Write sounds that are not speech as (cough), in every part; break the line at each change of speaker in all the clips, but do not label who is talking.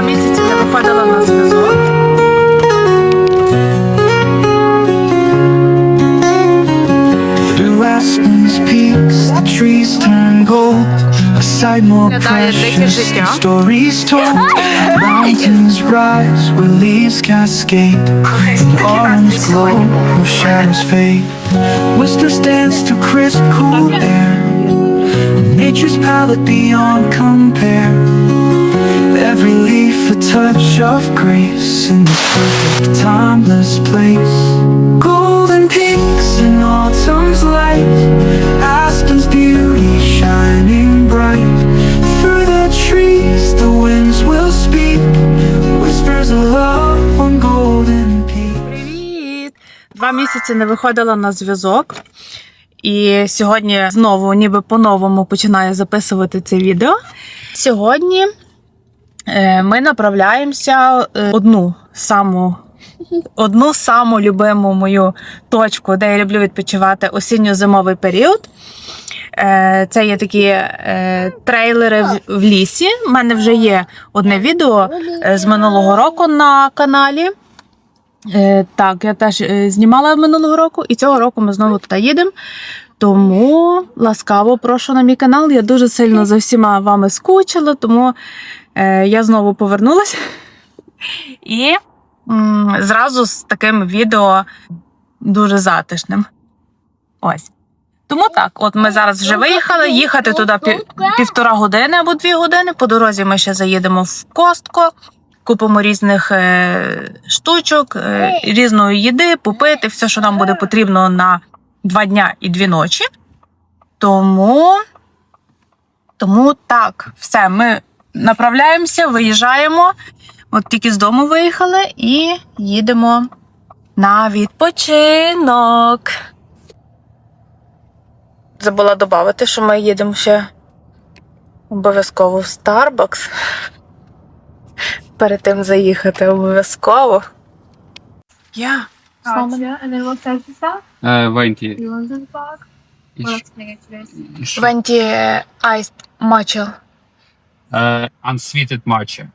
два місяці не виходила на зв'язок.
Through Aspen's peaks, the trees turn gold. A sight more
Виглядає дике
precious
життя.
than stories told. Mountains rise where leaves cascade. An orange glow where shadows fade. Whispers dance to crisp, cool air. Nature's palette beyond compare. Of grace in this perfect timeless place. Golden peaks in autumn's light, Aspen's beauty shining bright. Through the trees, the winds will speak whispers of love on golden peaks.
Привіт! Два місяці не виходила на зв'язок. І сьогодні знову, ніби по-новому починаю записувати це відео. Сьогодні е, ми направляємося е, одну саму. Одну саму любиму мою точку, де я люблю відпочивати осінньо-зимовий період. Е, Це є такі е, трейлери в, лісі. У мене вже є одне відео е, з минулого року на каналі. Е, так, я теж е, знімала минулого року, і цього року ми знову туди їдемо. Тому ласкаво прошу на мій канал. Я дуже сильно за всіма вами скучила, тому е, я знову повернулася. І зразу з таким відео дуже затишним. Ось. Тому так, от ми зараз вже виїхали. Їхати туди пів, півтора години або дві години. По дорозі ми ще заїдемо в Костко, купимо різних е, штучок, е, різної їди, попити, все, що нам буде потрібно на два дня і дві ночі. Тому, тому так, все, ми направляємося, виїжджаємо. От тільки з дому виїхали і їдемо на відпочинок. Забула додати, що ми їдемо ще обов'язково в Starbucks. Перед тим заїхати обов'язково. Я.
And then what size is that?
uh,
unsweetened matcha.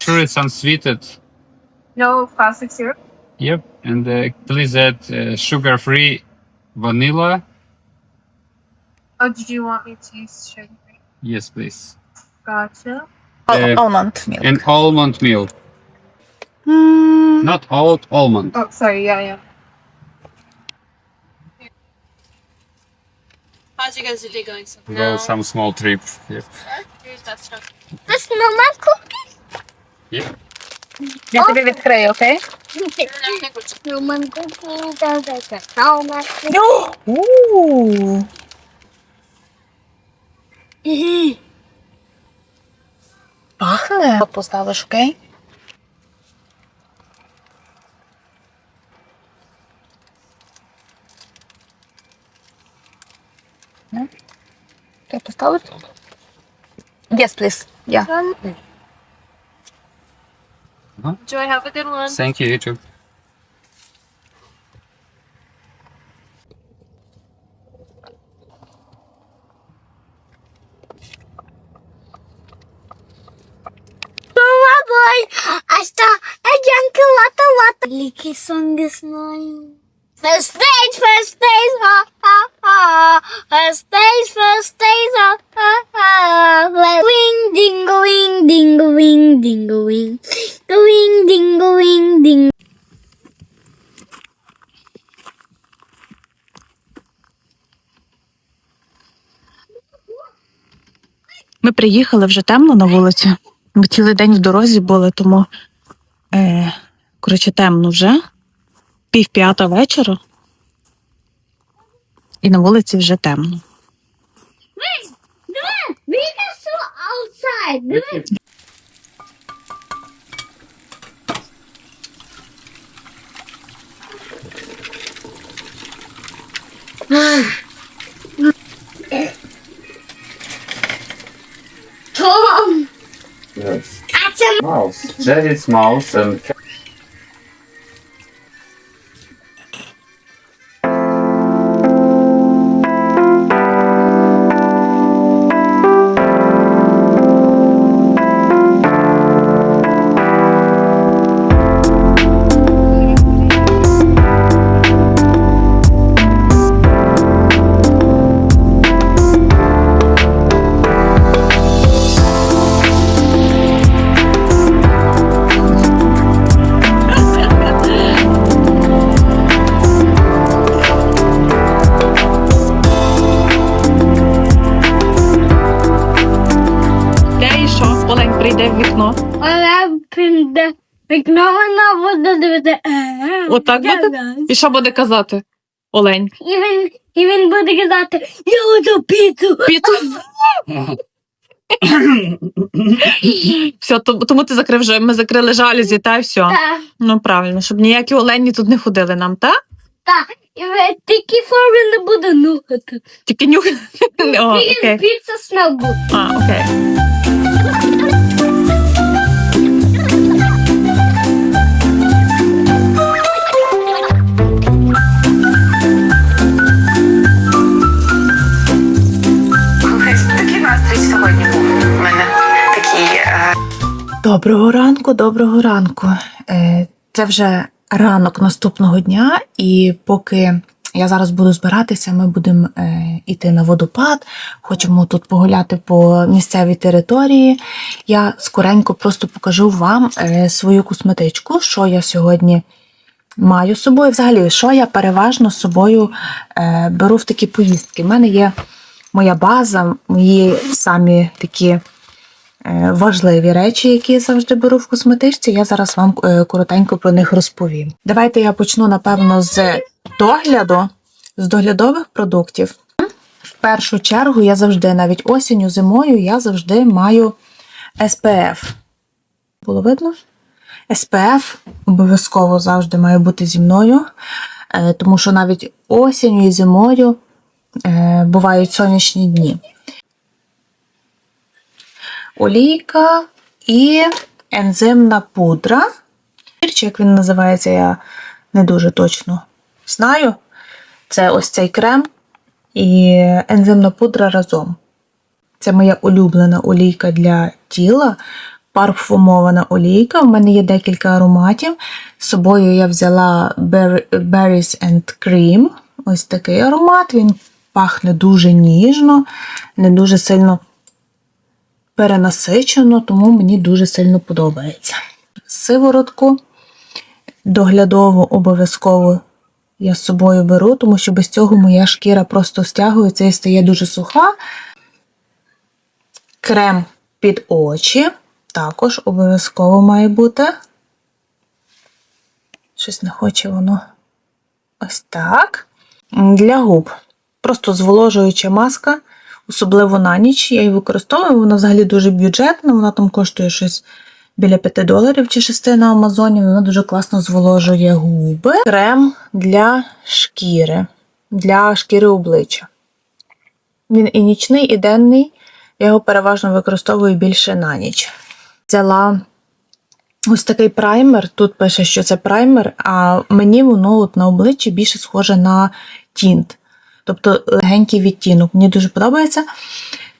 Sure, it's unsweetened.
No classic syrup.
Yep, and uh, add uh, sugar-free vanilla.
Oh, did you want me to use sugar-free?
Yes, please.
Gotcha.
Uh,
almond milk.
And almond milk.
Mm.
Not old almond.
Oh, sorry. Yeah, yeah.
How's you guys' day going so
Go some small trip. Yep.
Here's that stuff.
This normal cookie?
Yep.
Я тобі відкрию, окей?
Normal cookie does it. Normal
У. Пахне. Поставиш, окей? Ти поставиш? Yes, please. Yeah.
Enjoy, have a good one.
Thank you, you too.
boy. Hasta el junkie lata lata. Liki song is mine. First stage, first stage, ha ha ha. Let wing, dingo, wing, dingo, wing, dingo, wing, wing, dingo, wing, ding.
Ми приїхали вже темно на вулиці. Ми цілий день в дорозі були, тому е, коротше, темно вже. Пів п'ята вечора. І на вулиці вже темно.
Tom,
Yes. Mouse. Is mouse and
вікно.
Але піде вікно вона буде дивити. «Е,
Отак буде? І що буде казати? Олень.
І він, і він буде казати, я хочу піцу.
Піту. Все, тому ти закрив же. Ми закрили жалюзі, та й все.
Так,
Ну правильно, щоб ніякі олені тут не ходили нам, так?
так. І ви тільки форми не буде нюхати.
Тільки нюх. (laughs) О, окей.
Піца good.
А, окей. Доброго ранку, доброго ранку. Е, Це вже ранок наступного дня, і поки я зараз буду збиратися, ми будемо е, йти на водопад. Хочемо тут погуляти по місцевій території. Я скоренько просто покажу вам е, свою косметичку, що я сьогодні маю з собою. Взагалі, що я переважно з собою беру в такі поїздки. У мене є моя база, мої самі такі важливі речі, які я завжди беру в косметичці. Я зараз вам е, коротенько про них розповім. Давайте я почну, напевно, з догляду, з доглядових продуктів. В першу чергу я завжди, навіть осінню, зимою, я завжди маю SPF. Було видно? SPF обов'язково завжди має бути зі мною, е, тому що навіть осінню і зимою е, бувають сонячні дні олійка і ензимна пудра. Чи як він називається, я не дуже точно знаю. Це ось цей крем і ензимна пудра разом. Це моя улюблена олійка для тіла, парфумована олійка. У мене є декілька ароматів. З собою я взяла Berries and Cream. Ось такий аромат. Він пахне дуже ніжно, не дуже сильно перенасичено, тому мені дуже сильно подобається. Сиворотку доглядову обов'язково я з собою беру, тому що без цього моя шкіра просто стягується і стає дуже суха. Крем під очі також обов'язково має бути. Щось не хоче воно. Ось так. Для губ. Просто зволожуюча маска особливо на ніч. Я її використовую, вона взагалі дуже бюджетна, вона там коштує щось біля 5 доларів чи 6 на Амазоні. Вона дуже класно зволожує губи. Крем для шкіри, для шкіри обличчя. Він і нічний, і денний. Я його переважно використовую більше на ніч. Взяла ось такий праймер. Тут пише, що це праймер, а мені воно от на обличчі більше схоже на тінт тобто легенький відтінок. Мені дуже подобається,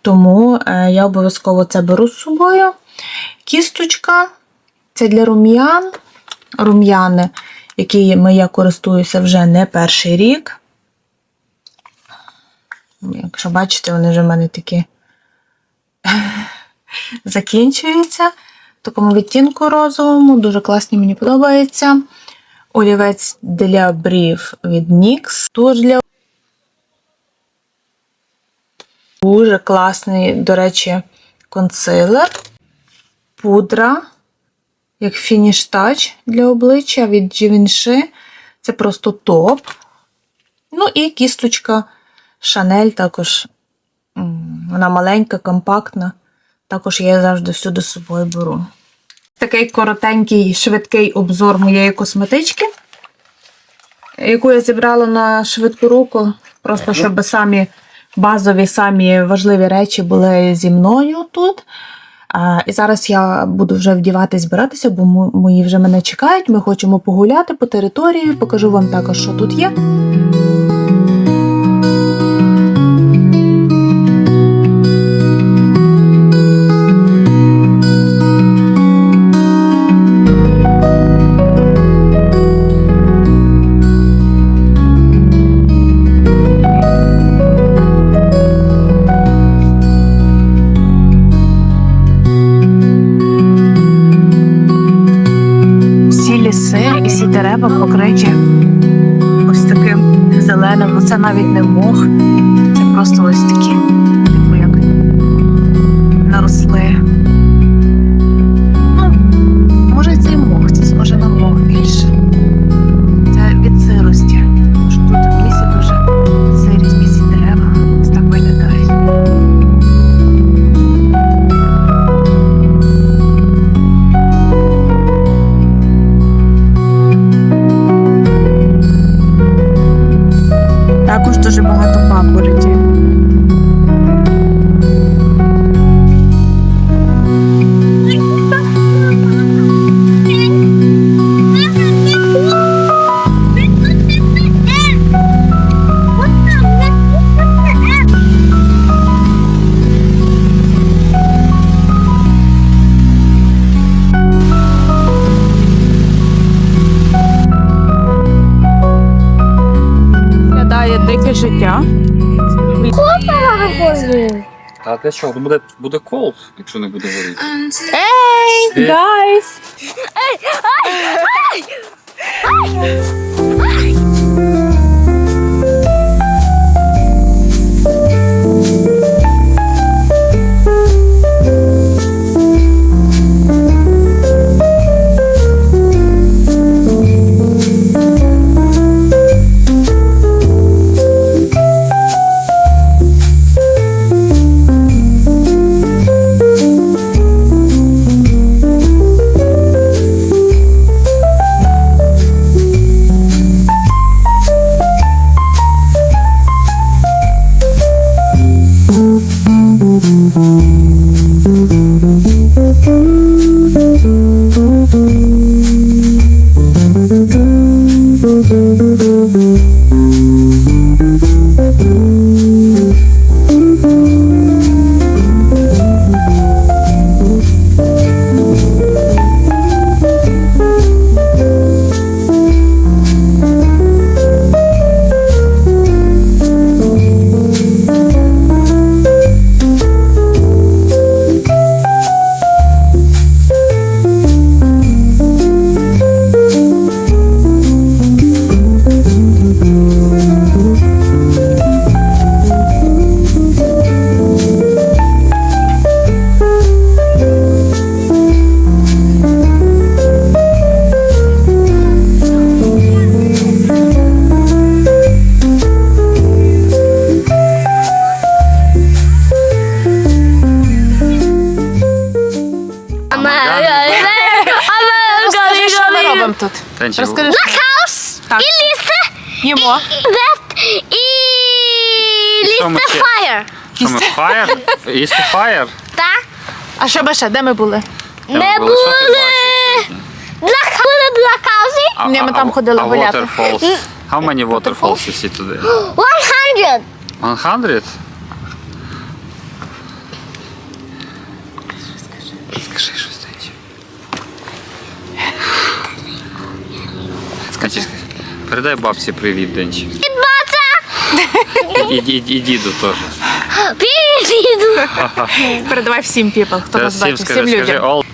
тому е, я обов'язково це беру з собою. Кісточка це для рум'ян. Рум'яни, якими я користуюся вже не перший рік. Якщо бачите, вони вже в мене такі (laughs) закінчуються. Такому відтінку розовому, дуже класні, мені подобається. Олівець для брів від NYX. Туш для Дуже класний, до речі, консилер, пудра, як фініш тач для обличчя від Givenchy. Це просто топ. Ну і кісточка Chanel також. Вона маленька, компактна. Також я її завжди всюди з собою беру. Такий коротенький, швидкий обзор моєї косметички, яку я зібрала на швидку руку, просто щоб самі базові, самі важливі речі були зі мною тут. І зараз я буду вже вдіватись, збиратися, бо мої вже мене чекають. Ми хочемо погуляти по території, покажу вам також, що тут є. Дерева покриті ось таким зеленим. Ну це навіть не мох, це просто ось такі, типу як наросли
А для чого? Буде, буде кол, якщо не буде горіти.
Ей, гайс! Що
Тенчі,
Розкажи.
House
Так.
і лісте,
Їмо.
that, і
що ми
лісте
ще?
fire.
Що ми фаєр? Їсти фаєр?
Так?
А що ще? Де ми були?
Не
Що ти
були.
бачиш?
Ні, ми там ходили
а waterfalls? How many waterfalls you see today?
100.
100? Скажи щось, Тенчі. Передай бабці привіт, Денчі.
Бата.
І, і, і діду теж.
Привіт.
Передавай всім піпл, хто нас бачить, всім
скажи
людям.
all.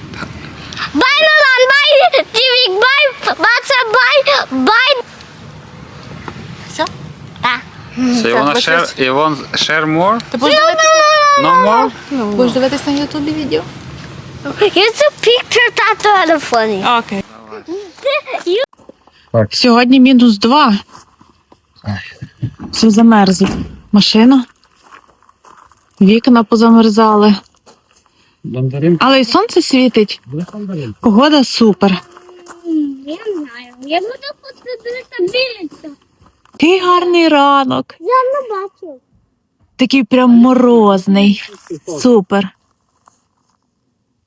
Бай Нолан, бай Дівік, бай Баца, бай, бай.
Все?
Так.
So you wanna share, you want share more?
Ти будеш дивитися,
No more?
будеш дивитися на ютубі відео?
Here's a picture tattoo on the funny.
Окей.
You
Сьогодні мінус два. Все замерзло. Машина. Вікна позамерзали.
Мандарин.
Але і сонце світить. Погода супер.
Я знаю. Я буду подивитися.
Який гарний ранок.
Я не бачу.
Такий прям морозний. Супер.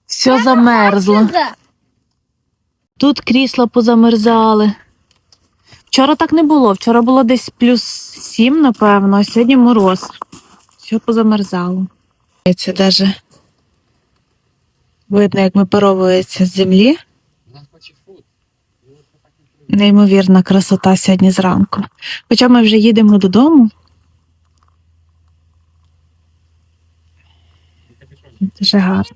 Все замерзло. Тут крісла позамерзали. Вчора так не було. Вчора було десь плюс 7, напевно, а сьогодні мороз. Все позамерзало. Це даже видно, як випаровується з землі. Неймовірна красота сьогодні зранку. Хоча ми вже їдемо додому. Дуже гарно.